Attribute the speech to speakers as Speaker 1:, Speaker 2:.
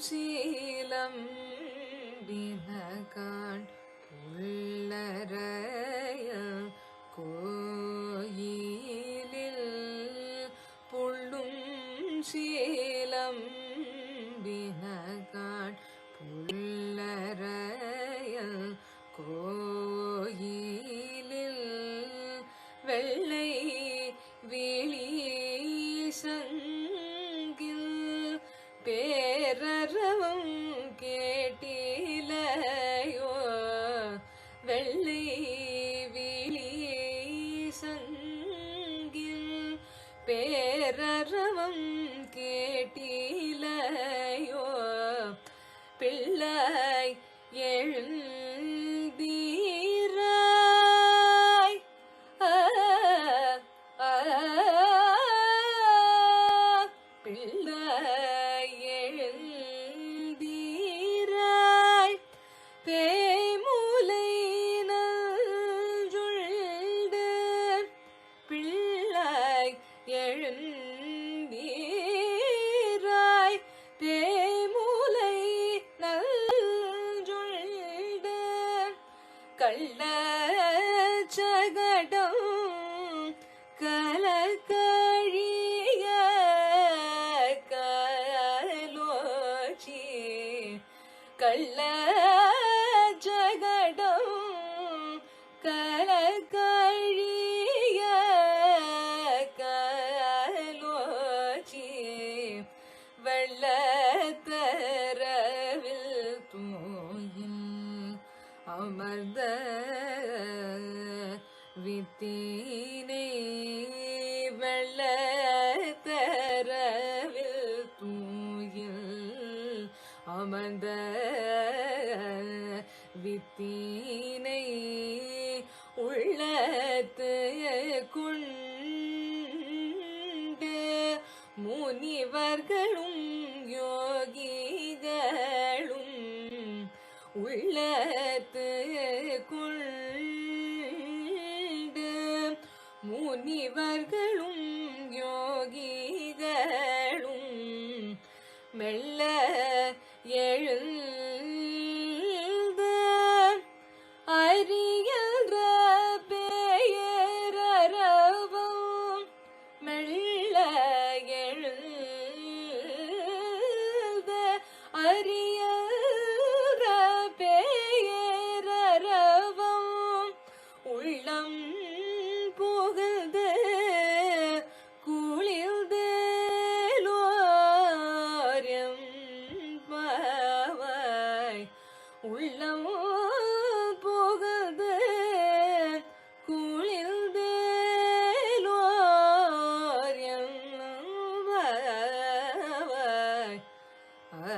Speaker 1: சீலம் வினகான் உள்ளறைய கோயிலில் புள்ளும் சீலம் வினகான் புல்லறைய கோயிலில் வெள்ளை விழி சங்கில் பேரறவும் கேட்டிலையோ? வெள்ளை விழி சங்கில் பேரறவும் கேட்டிலையோ? பிள்ளை எழுந்தீராய். பிள்ளை எழுந்தீராய் பேமுலை நஞ்சுழ்ந்து கள்ள சகடம் கலக்கழிய கலோச்சி கள்ள வெள்ளத்தரவில் தூயில் அமர்ந்த வித்தீனை வெள்ளத்தரவில் தூயில் அமர்ந்த வித்தீனை உள்ளத்து கொண்டு முனிவர்களும் உள்ளத்து கொண்டு முனிவர்களும் யோகிகளும் மெல்ல எழு உள்ளம் போகுது குளிர்ந்தேலோரியம் ஆ